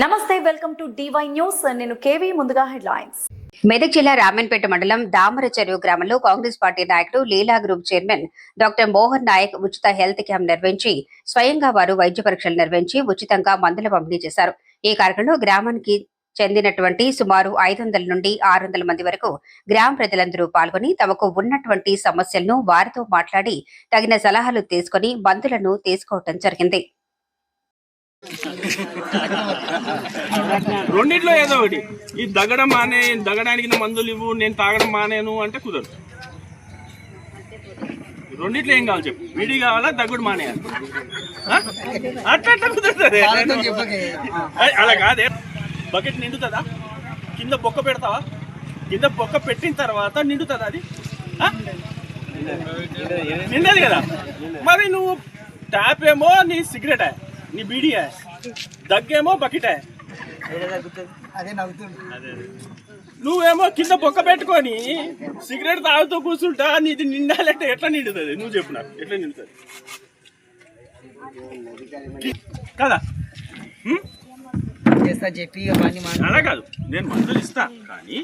నమస్తే welcome to DY news నేను KV ముందుగా హెడ్లైన్స్. మెదక్ జిల్లా రామన్పేట మండలం దామర చెరువు గ్రామంలో కాంగ్రెస్ పార్టీ నాయకుడు Leela group chairman doctor Mohan Nayak ఉచిత హెల్త్ క్యాంప్ నిర్వహించి స్వయంగా వారు వైద్య పరీక్షలు నిర్వహించి ఉచితంగా మందుల పంపిణీ చేశారు. ఈ కార్యక్రమంలో గ్రామానికి చెందినటువంటి సుమారు ఐదు వందల నుండి ఆరు వందల మంది వరకు గ్రామ ప్రజలందరూ పాల్గొని తమకు ఉన్నటువంటి సమస్యలను వారితో మాట్లాడి తగిన సలహాలు తీసుకొని మందులను తీసుకోవటం జరిగింది. రెండిట్లో ఏదో ఒకటి. ఈ దగడం మానే దగడానికి నా మందులు ఇవ్వు నేను తాగడం మానేను అంటే కుదరదు. రెండిట్లో ఏం కావాలి చెప్పు? విడి కావాలా దగ్గుడు మానేయాలి? అట్లా అట్లా కుదురుతుంది? అయ్, అలా కాదే. బకెట్ నిండుతుందా? కింద బొక్క పెడతావా? కింద బొక్క పెట్టిన తర్వాత నిండుతుందా అది? నిండదు కదా. మరి నువ్వు ట్యాప్ ఏమో నీ సిగరెట్. నీ బీడీయా దగ్గేమో బకెటే. నువ్వేమో కింద బొక్క పెట్టుకొని సిగరెట్ తాగుతూ కూర్చుంటా నీది నిండాలంటే ఎట్లా నిండుతుంది? నువ్వు చెప్పు నాకు ఎట్లా నిండుతుంది? కదా? అలా కాదు నేను మందులు ఇస్తా కానీ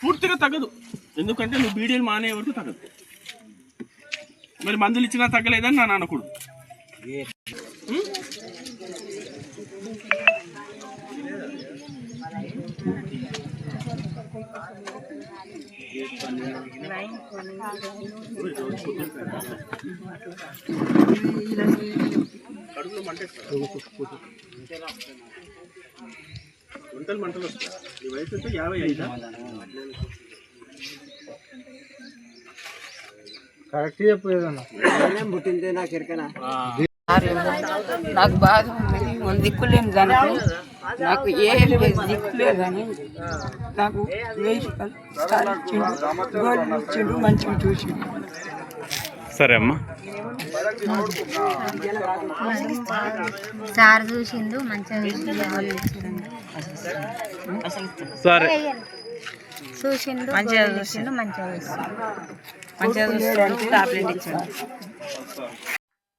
పూర్తిగా తగ్గదు. ఎందుకంటే నువ్వు బీడీలు మానే వరకు తగ్గదు. మరి మందులు ఇచ్చినా తగ్గలేదని నా అనకూడదు హ్మ్? కడుపులో గుంటలు మంటలు వస్తాయి ఈ వయసు అయితే యాభై ఐదా కరెక్ట్ చెప్పు ఏదన్నా. పుట్టిందే నాకు ఎరకనా? నాకు బాధ ఉంది. మన దిక్కులేని దానికి నాకు ఏ దిక్కులేదు అని నాకు స్టార్ ఇచ్చిండు. గోల్డ్ ఇచ్చిండు. మంచిగా చూసిండు. సరే అమ్మా. సార్ చూసిండు. మంచిగా చూసిండు. సరే. చూసిండు. మంచిగా ఇచ్చిండు. మంచిగా చూసిండు. మంచిగా చూసిండు. టాబ్లెట్ ఇచ్చిండు.